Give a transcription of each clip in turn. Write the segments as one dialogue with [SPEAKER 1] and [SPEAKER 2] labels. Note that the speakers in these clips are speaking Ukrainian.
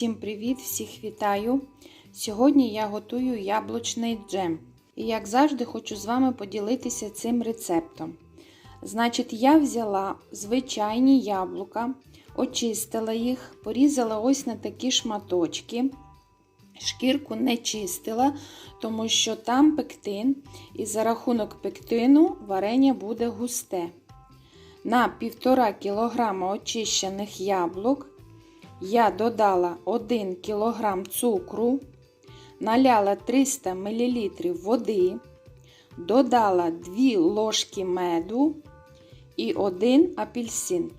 [SPEAKER 1] Всім привіт! Всіх вітаю! Сьогодні я готую яблучний джем. І, як завжди, хочу з вами поділитися цим рецептом. Значить, я взяла звичайні яблука, очистила їх, порізала ось на такі шматочки. Шкірку не чистила, тому що там пектин, і за рахунок пектину варення буде густе. На 1,5 кг очищених яблук я додала 1 кг цукру, наляла 300 мл води, додала 2 ложки меду і 1 апельсин.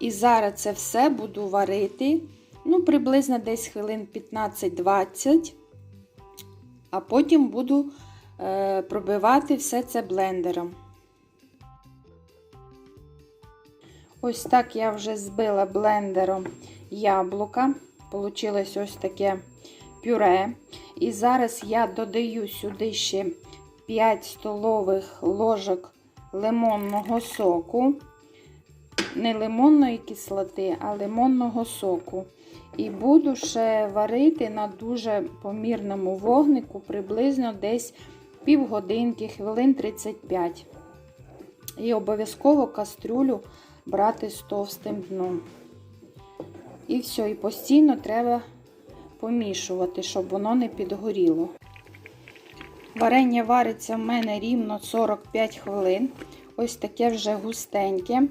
[SPEAKER 1] І зараз це все буду варити ну, приблизно десь хвилин 15-20, а потім буду е, пробивати все це блендером. Ось так я вже збила блендером яблука. Получилось ось таке пюре. І зараз я додаю сюди ще 5 столових ложок лимонного соку. Не лимонної кислоти, а лимонного соку. І буду ще варити на дуже помірному вогнику, приблизно десь півгодинки, хвилин 35. І обов'язково кастрюлю брати з товстим дном. І все, і постійно треба помішувати, щоб воно не підгоріло. Варення вариться в мене рівно 45 хвилин. Ось таке вже густеньке.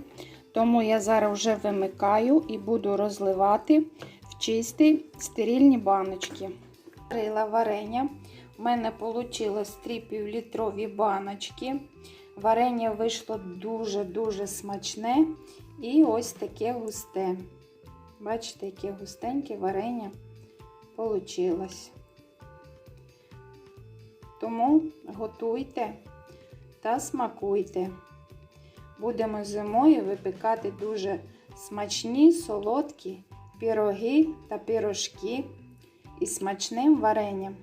[SPEAKER 1] Тому я зараз вже вимикаю і буду розливати в чисті стерильні баночки. Варила варення. У мене вийшло 3 півлітрові баночки. Варення вийшло дуже-дуже смачне і ось таке густе. Бачите, яке густеньке варення вийшло. Тому готуйте та смакуйте. Будемо зимою випікати дуже смачні, солодкі піроги та пірожки із смачним варенням.